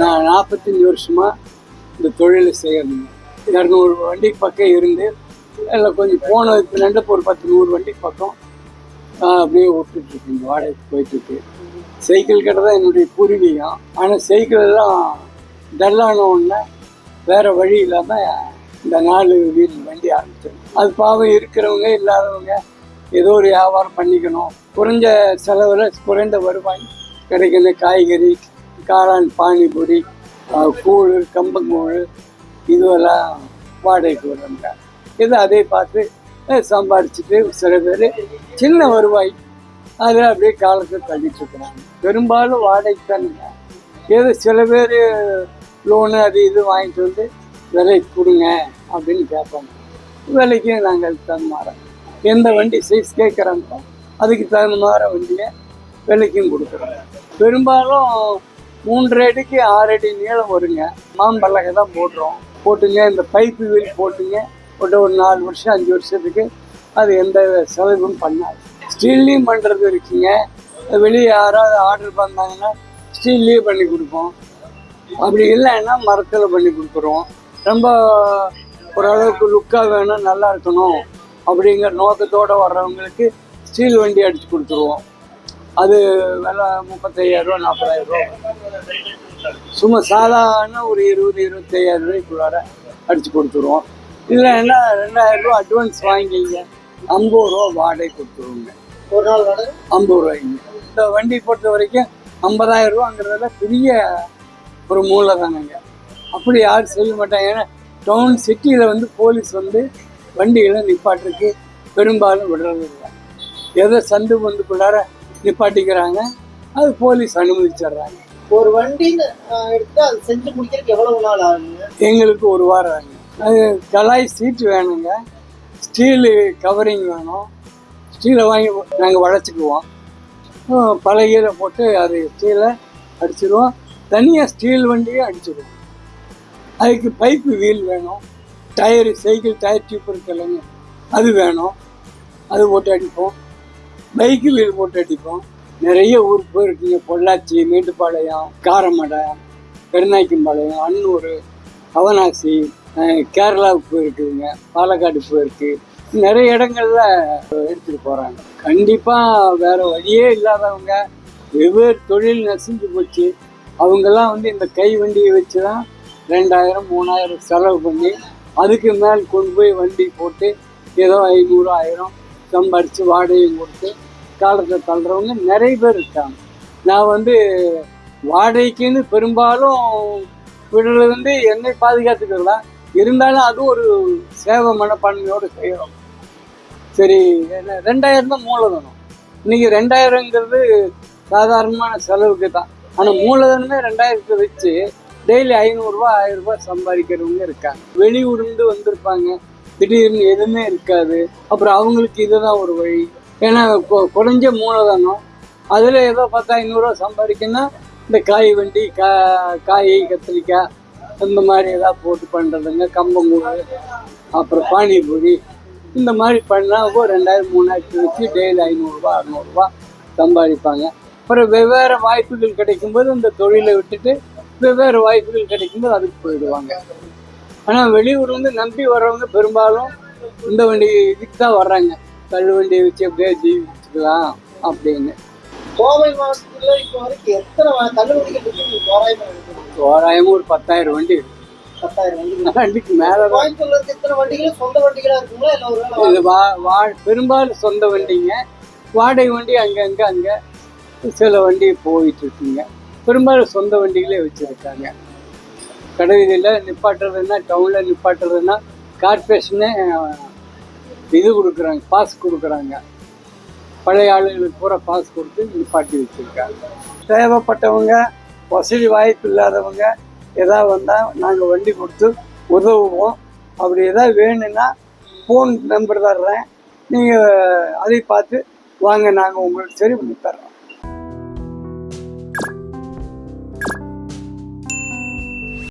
நான் நாற்பத்தஞ்சு வருஷமாக இந்த தொழிலை செய்யணும் இரநூறு வண்டி பக்கம் இருந்து இல்லை கொஞ்சம் போன ரெண்டு ஒரு பத்து நூறு வண்டி பக்கம் அப்படியே விட்டுட்டு இந்த வாடகைக்கு போயிட்டுருக்கு சைக்கிள் கடை தான் என்னுடைய பூர்வீகம். ஆனால் சைக்கிள் எல்லாம் டல்லான உடனே வேறு வழி இல்லாமல் இந்த நாலு வீல் வண்டி ஆரம்பிச்சேன் அது பாவம் இருக்கிறவங்க இல்லாதவங்க ஏதோ ஒரு வியாபாரம் பண்ணிக்கணும். குறைஞ்ச செலவில் குறைந்த வருவாய் கிடைக்கிற காய்கறி காளான் பானிபூரி கூழ் கம்பங்கூழ் இதுவெல்லாம் வாடகைக்கு வருவாங்க. இது அதை பார்த்து சம்பாதிச்சுட்டு சில பேர் சின்ன வருவாய் அதில் அப்படியே காலத்தை தள்ளிட்டு இருக்கிறாங்க. பெரும்பாலும் வாடகைக்கு தானுங்க ஏதோ சில பேர் லோனு அது இது வாங்கிட்டு வந்து விலைக்கு கொடுங்க அப்படின்னு கேட்பாங்க. விலைக்கு நாங்கள் அதுக்கு தகுந்த மாறோம். எந்த வண்டி சைஸ் கேட்குறாங்களோ அதுக்கு தகுந்த மாதிரி வண்டியை விலைக்கும் கொடுக்குறோம். பெரும்பாலும் மூன்று அடிக்கு ஆறு அடி நீளம் வருங்க. மாம்பல்லகை தான் போடுறோம். போட்டுங்க இந்த பைப்பு வீல் போட்டுங்க. போட்டு ஒரு நாலு வருஷம் அஞ்சு வருஷத்துக்கு அது எந்த செலவும் பண்ணாது. ஸ்டீல்லையும் பண்ணுறது இருக்குங்க. வெளியே யாராவது ஆர்டர் பண்ணாங்கன்னா ஸ்டீல்லையும் பண்ணி கொடுப்போம். அப்படி இல்லைன்னா மரத்தில் பண்ணி கொடுக்குறோம் ரொம்ப ஓரளவுக்கு லுக்காக வேணும் நல்லா இருக்கணும். அப்படிங்கிற நோக்கத்தோடு வர்றவங்களுக்கு ஸ்டீல் வண்டி அடித்து கொடுத்துருவோம். அது விலை முப்பத்தையாயிரரூவா நாற்பதாயிரரூவா சும்மா சாதாரண ஒரு இருபது இருபத்தையாயிரம் ரூபாய்க்குள்ளார அடித்து கொடுத்துருவோம். இல்லைன்னா ரெண்டாயிரம் ரூபா அட்வான்ஸ் வாங்கிங்க ஐம்பது ரூபா வாடகை கொடுத்துருவோங்க. ஒரு நாள் வாடகை? ஐம்பது ரூபாய்ங்க இந்த வண்டி பொறுத்த வரைக்கும் ஐம்பதாயிரம் ரூபாங்கிறதுல பெரிய ஒரு மூலதனங்க அப்படி யாரும் செய்ய மாட்டாங்க. ஏன்னா டவுன் சிட்டியில் வந்து போலீஸ் வந்து வண்டிகளை நிப்பாட்டுறதுக்கு பெரும்பாலும் விடுறது இல்லை. எதை சந்து பந்துக்குள்ளார நிப்பாட்டிக்கிறாங்க. அது போலீஸ் அனுமதிச்சிடுறாங்க. ஒரு ஆஹ், எடுத்தா அது செஞ்சு முடிக்கிறதுக்கு எவ்வளவு நாள் ஆகுங்க? எங்களுக்கு ஒரு வாரம் ஆகுங்க. அது கலாய் சீட்டு வேணுங்க. ஸ்டீலு கவரிங் வேணும். ஸ்டீலை வாங்கி நாங்கள் வளைச்சிக்குவோம் பலகையில போட்டு அது ஸ்டீலை அடிச்சிடுவோம் தனியாக ஸ்டீல் வண்டியே அடிச்சிடுவோம் அதுக்கு பைப்பு வீல் வேணும். டயரு சைக்கிள் டயர் டியூப் இருக்குல்லங்க அது வேணும். அது போட்டு அடிப்போம். பைக்கு வீல் போட்டு அடிப்போம். நிறைய ஊருக்கு போயிருக்கீங்க. பொள்ளாச்சி மேட்டுப்பாளையம் காரமடை பெருநாய்க்கம்பாளையம் அன்னூர் அவனாசி கேரளாவுக்கு போயிருக்குதுங்க பாலக்காடு போயிருக்கு. நிறைய இடங்கள்ல எடுத்துகிட்டு போகிறாங்க கண்டிப்பாக வேறு வழியே இல்லாதவங்க வெவ்வேறு தொழில் நசிஞ்சு போச்சு. அவங்கெல்லாம் வந்து இந்த கை வண்டியை வச்சு தான் ரெண்டாயிரம் மூணாயிரம் செலவு பண்ணி அதுக்கு மேல் கொண்டு போய் வண்டி போட்டு ஏதோ ஐநூறு ஆயிரம் சம்பாரித்து வாடகையும் கொடுத்து காலத்தை தள்ளுறவங்க நிறைய பேர் இருக்காங்க. நான் வந்து வாடகைக்குன்னு பெரும்பாலும் விடுறது வந்து என்னை பாதுகாத்துக்கலாம் இருந்தாலும் அது ஒரு சேவை மனப்பான்மையோடு செய்கிறோம் சரி என்ன ரெண்டாயிரம் தான் மூலதனம். இன்னைக்கு ரெண்டாயிரங்கிறது சாதாரணமான செலவுக்கு தான். ஆனால் மூலதனமே ரெண்டாயிரத்தை வச்சு டெய்லி ஐநூறுரூவா ஆயிரம் ரூபாய் சம்பாதிக்கிறவங்க இருக்காங்க. வெளியூர்ந்து வந்திருப்பாங்க. திடீர்னு எதுவுமே இருக்காது. அப்புறம் அவங்களுக்கு இதுதான் ஒரு வழி. ஏன்னா கொ- குறைஞ்ச மூலதனம். அதில் ஏதோ பத்து ஐநூறுரூவா சம்பாதிக்கணும்னா இந்த காய் வண்டி கா காய் கத்திரிக்காய் இந்த மாதிரி ஏதாவது போட்டு பண்ணுறதுங்க கம்பங்கூழ் அப்புறம் பானிபூரி இந்த மாதிரி பண்ணால் ஒரு ரெண்டாயிரம் மூணாயிரத்து வச்சு டெய்லி ஐநூறுரூவா அறநூறுபா சம்பாதிப்பாங்க. அப்புறம் வெவ்வேறு வாய்ப்புகள் கிடைக்கும்போது இந்த தொழிலை விட்டுட்டு வெவ்வேறு வாய்ப்புகள் கிடைக்கும்போது அதுக்கு போயிடுவாங்க. ஆனால் வெளியூர் வந்து நம்பி வர்றவங்க பெரும்பாலும் இந்த வண்டி இதுக்கு தான் வர்றாங்க. தள்ளு வண்டியை வச்சு அப்படியே ஜீவிச்சுக்கலாம் அப்படின்னு. கோவை மாவட்டத்துல இப்போ வரைக்கும் எத்தனை தள்ளுவண்டிகள் இருக்கு? தோராயமா இருக்குது தோராயமாக ஒரு பத்தாயிரம் வண்டி இருக்கு. வண்டிக்கு மேலே பெரும்பாலும் சொந்த வண்டிங்க. வாடகை வண்டி அங்கங்கே அங்கே. சில வண்டி போயிட்டு இருக்குங்க. பெரும்பாலும் சொந்த வண்டிகளே வச்சுருக்காங்க. கடைவீதியில் நிப்பாட்டுறதுன்னா டவுனில் நிப்பாட்டுறதுன்னா கார்பரேஷனே இது கொடுக்குறாங்க பாஸ் கொடுக்குறாங்க. பழைய ஆளுங்களுக்கு பூரா பாஸ் கொடுத்து நிப்பாட்டி வச்சுருக்காங்க. தேவைப்பட்டவங்க வசதி வாய்ப்பு இல்லாதவங்க எதாவது வந்தால் நாங்கள் வண்டி கொடுத்து உதவுவோம். அப்படி எதாவது வேணும்னா ஃபோன் நம்பர் தர்றேன். நீங்கள் அதை பார்த்து வாங்க நாங்கள் உங்களுக்கு சரி பண்ணி தர்றோம்.